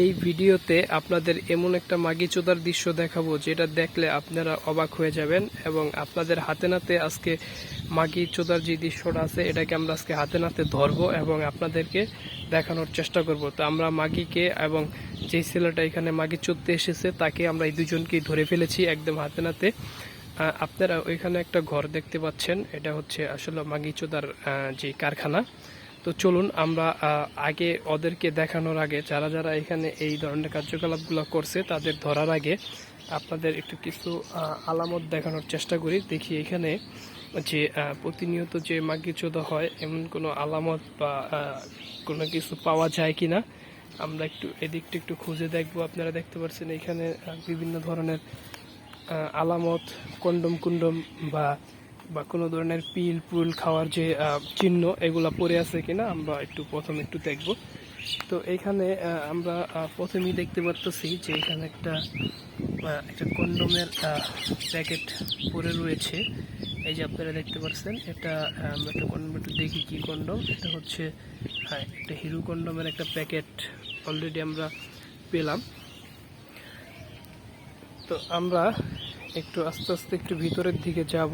এই ভিডিওতে আপনাদের এমন একটা মাগি চোদার দৃশ্য দেখাবো, যেটা দেখলে আপনারা অবাক হয়ে যাবেন এবং আপনাদের হাতে নাতে আজকে মাগি চোদার যে দৃশ্যটা আছে, এটাকে আমরা আজকে হাতে নাতে ধরবো এবং আপনাদেরকে দেখানোর চেষ্টা করব। তো আমরা মাগিকে এবং যেই ছেলেটা এখানে মাগি চোদতে এসেছে, তাকে আমরা এই দুজনকেই ধরে ফেলেছি একদম হাতে নাতে। আপনারা ওইখানে একটা ঘর দেখতে পাচ্ছেন, এটা হচ্ছে আসলে মাগি চোদার যে কারখানা। তো চলুন আমরা আগে ওদেরকে দেখানোর আগে যারা যারা এখানে এই ধরনের কার্যকলাপগুলো করছে তাদের ধরার আগে আপনাদের একটু কিছু আলামত দেখানোর চেষ্টা করি। দেখি এখানে যে প্রতিনিয়ত যে মাগি চোদা হয়, এমন কোনো আলামত বা কোনো কিছু পাওয়া যায় কি না আমরা একটু এদিকটা একটু খুঁজে দেখব। আপনারা দেখতে পাচ্ছেন এখানে বিভিন্ন ধরনের আলামত, কন্ডম কুন্ডম বা বা কোনো ধরনের পিল পুল খাওয়ার যে চিহ্ন এগুলা পড়ে আছে কিনা আমরা একটু প্রথমে একটু দেখব। তো এখানে আমরা প্রথমেই দেখতে পারতেছি যে এখানে একটা একটা কন্ডমের প্যাকেট পরে রয়েছে। এই যে আপনারা দেখতে পাচ্ছেন এটা আমরা একটা কন্ডম একটু দেখি কি কন্ডম। এটা হচ্ছে হ্যাঁ একটা হিরো কন্ডমের একটা প্যাকেট অলরেডি আমরা পেলাম। তো আমরা একটু আস্তে আস্তে একটু ভিতরের দিকে যাব।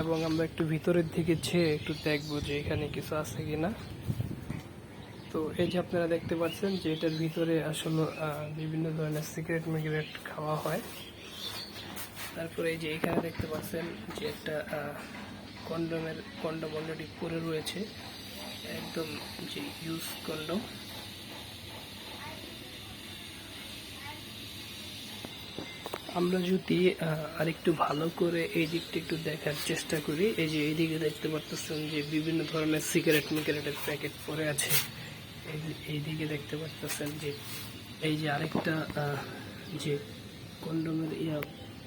এবং আমরা একটু ভিতরের দিকে যেয়ে একটু দেখব যে এখানে কিছু আছে কিনা। তো এই যে আপনারা দেখতে পাচ্ছেন যে এটার ভিতরে আসলে বিভিন্ন ধরনের সিগারেট মিগারেট খাওয়া হয়। তারপরে এই যে এখানে দেখতে পাচ্ছেন যে একটা কন্ডমের কন্ডম অলরেডি পরে রয়েছে। একদম যে ইউজ কন্ডম আমরা যদি আরেকটু ভালো করে এই দিকটা একটু দেখার চেষ্টা করি। এই যে এইদিকে দেখতে পাচ্ছেন যে বিভিন্ন ধরনের সিগারেট মিগারেটের প্যাকেট পরে আছে। এইদিকে দেখতে পাচ্ছেন যে, এই যে আরেকটা যে কন্ডমের ইয়া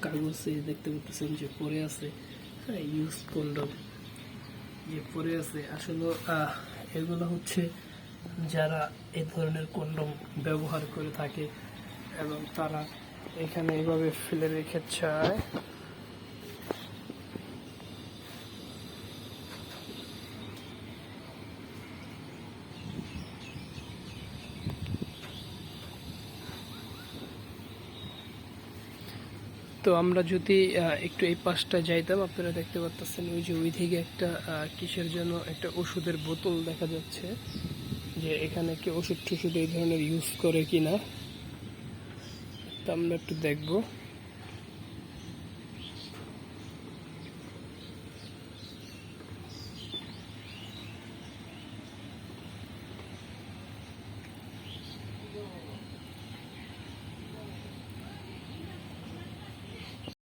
কাগজ দেখতে পাচ্ছেন যে পরে আছে। হ্যাঁ ইউজ কন্ডম যে পরে আছে। আসলে এগুলো হচ্ছে যারা এই ধরনের কন্ডম ব্যবহার করে থাকে এবং তারা এখানে এইভাবে ফেলে রেখে চায় তো আমরা যদি একটু এই পাশটা যাইতাম, আপনারা দেখতে পাচ্ছেন ওই যে ওই দিকে একটা কিসের জন্য একটা ওষুধের বোতল দেখা যাচ্ছে যে এখানে কি ওষুধ টষুধ এই ধরনের ইউজ করে কিনা। আমরা একটু দেখব।